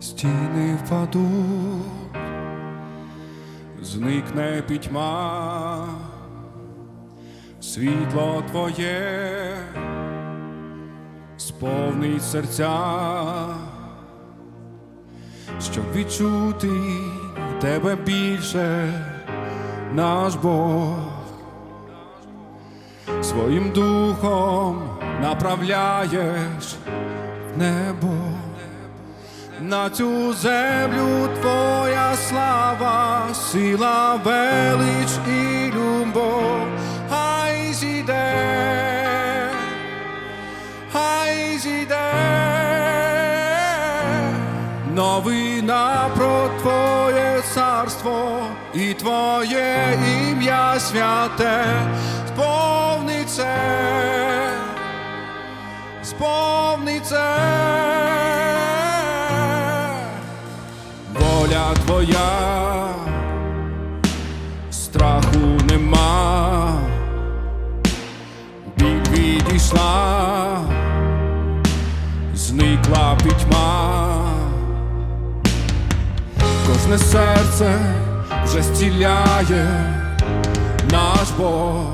стіни впадуть, зникне пітьма, світло твоє сповнить серця, щоб відчути тебе більше, наш Бог своїм духом направляєш в небо. На цю землю твоя слава, сила, велич і любов, хай зійде, хай зійде, новина про твоє царство і твоє ім'я святе, сповниться, сповниться. Твоя, страху нема, біль відійшла, зникла пітьма, кожне серце вже зціляє наш Бог,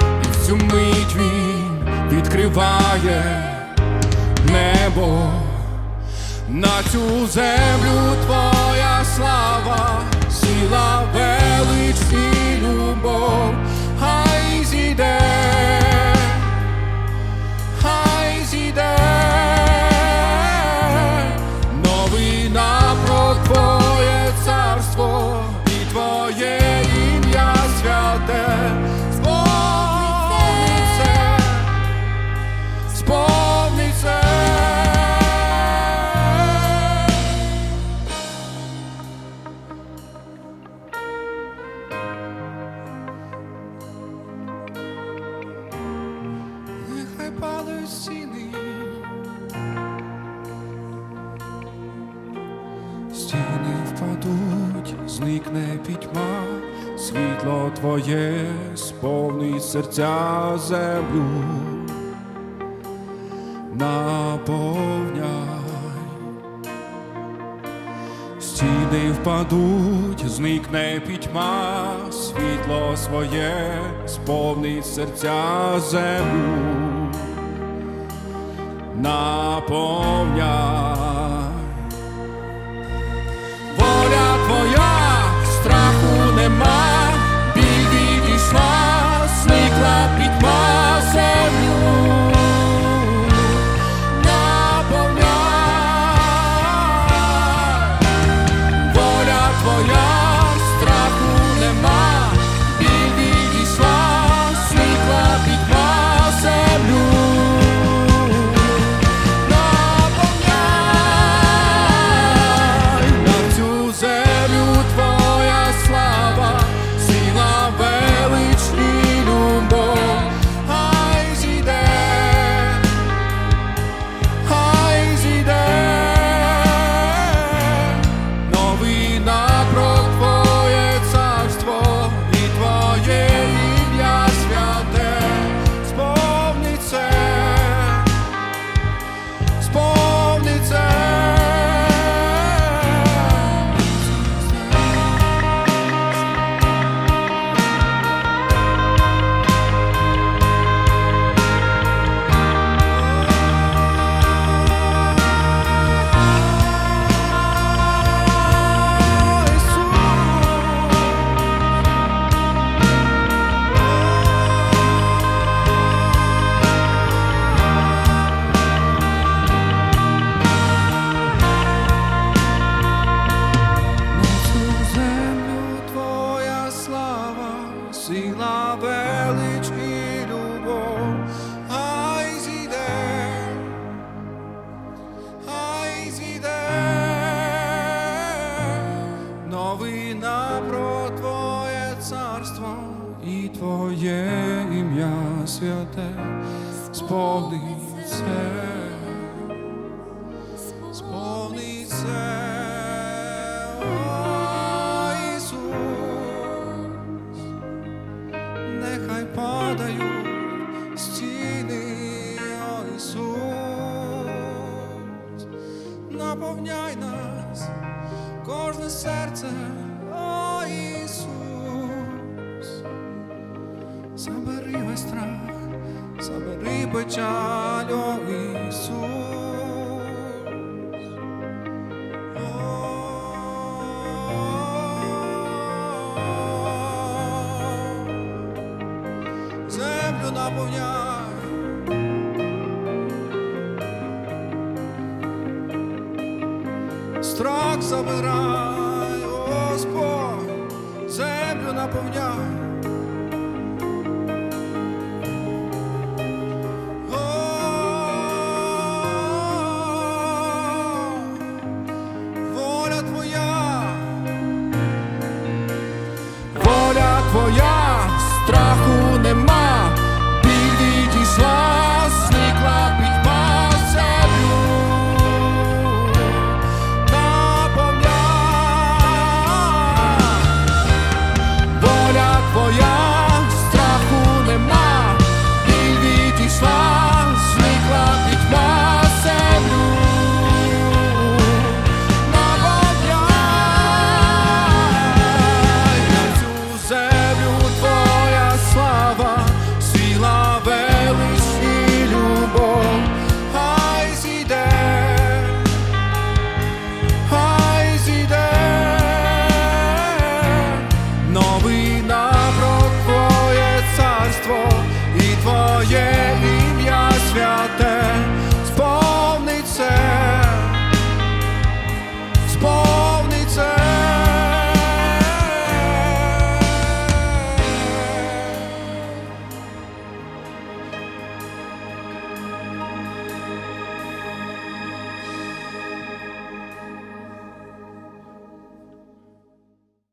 і в цю мить він відкриває небо. На цю землю твоя слава, сила, стіни впадуть, зникне пітьма, світло твоє сповнить серця землю, наповняй. Стіни впадуть, зникне пітьма, світло своє сповнить серця землю, наповняй. Сила, велич і любов, хай зійде, хай зійде, новина про твоє царство і твоє ім'я святе. Сповниться, нас, кожне серце, о Ісус, забери весь страх, забери печаль, о Ісус. О, Землю наповняй. Страх забирай, Господь, землю наповняй.